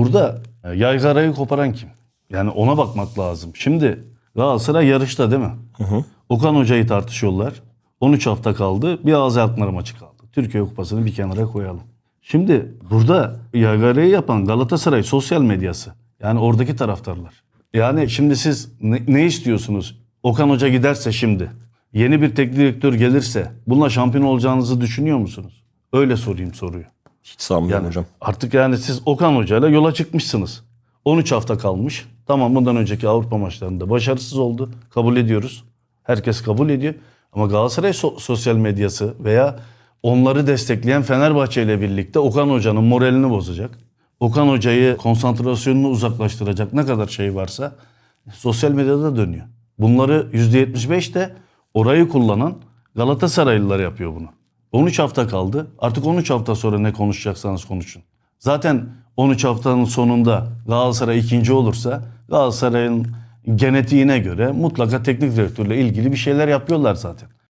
burada e, yaygarayı koparan kim? Yani ona bakmak lazım. Şimdi Galatasaray yarışta değil mi? Okan Hoca'yı tartışıyorlar. 13 hafta kaldı. Bir Ağzı Alkmaar maçı kaldı. Türkiye Kupası'nı bir kenara koyalım. Şimdi burada yaygarayı yapan Galatasaray sosyal medyası. Yani oradaki taraftarlar. Yani şimdi siz ne, ne istiyorsunuz? Okan Hoca giderse şimdi, yeni bir teknik direktör gelirse bununla şampiyon olacağınızı düşünüyor musunuz? Öyle sorayım soruyu. Hiç sanmıyorum Yani hocam. artık yani siz Okan Hoca'yla yola çıkmışsınız. 13 hafta kalmış. Tamam bundan önceki Avrupa maçlarında başarısız oldu. Kabul ediyoruz. Herkes kabul ediyor. Ama Galatasaray so- sosyal medyası veya onları destekleyen Fenerbahçe ile birlikte Okan Hoca'nın moralini bozacak. Okan Hoca'yı konsantrasyonunu uzaklaştıracak ne kadar şey varsa sosyal medyada dönüyor. Bunları %75 de orayı kullanan Galatasaraylılar yapıyor bunu. 13 hafta kaldı. Artık 13 hafta sonra ne konuşacaksanız konuşun. Zaten 13 haftanın sonunda Galatasaray ikinci olursa Galatasaray'ın genetiğine göre mutlaka teknik direktörle ilgili bir şeyler yapıyorlar zaten.